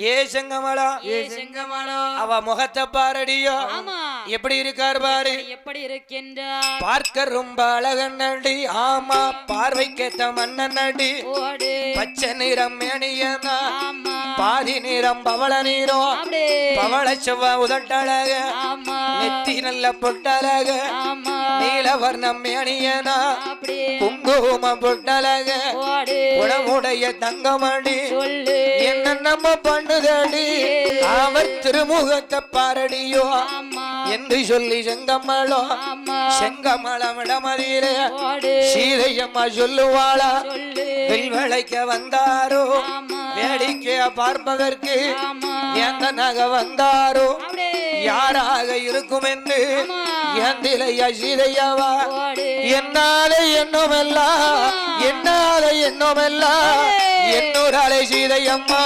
ஏ செங்கமலம் ஏ செங்கமலம் அவ முகத்தை பாரடியோ? ஆமா. எப்படி இருக்கார் பாரு. எப்படி இருக்கின்றார்? பார்க்க ரொம்ப அழகன்னடி ஆமா பார்வைக்கேத்த மன்னனடி ஓடு. பச்சை நிறம் மேனியனா பாதி நிறம் பவள நீரம் பவள செவ்வ உதட்டழக. நெத்தி நல்ல பொட்டழக. ஆமா. நீலவர்ணம் மேனியனா அப்படி. குங்கும பொட்டழக. ஓடு. குணமுடைய தங்கமடி சொல்லு. என்ன நம்ம பண்ணுதடி? அவர் திருமுகத்தை பாரடியோ? என்று சொல்லி செங்கமலோ? ஆமா. செங்கமலம் இடமதியிலே சீதையம்மா சொல்லுவாளா? சொல்லு. வில்வளைக்க வந்தாரோ? வேடிக்கைய பார்ப்பதற்கு எந்த நகை வந்தாரோ? யாராக இருக்கும் என்று. எந்திலையா சீதையாவா? என்னால எண்ணுமெல்லாம் என்னால எண்ணுமெல்லாம் என்னூராலே சீதையம்மா.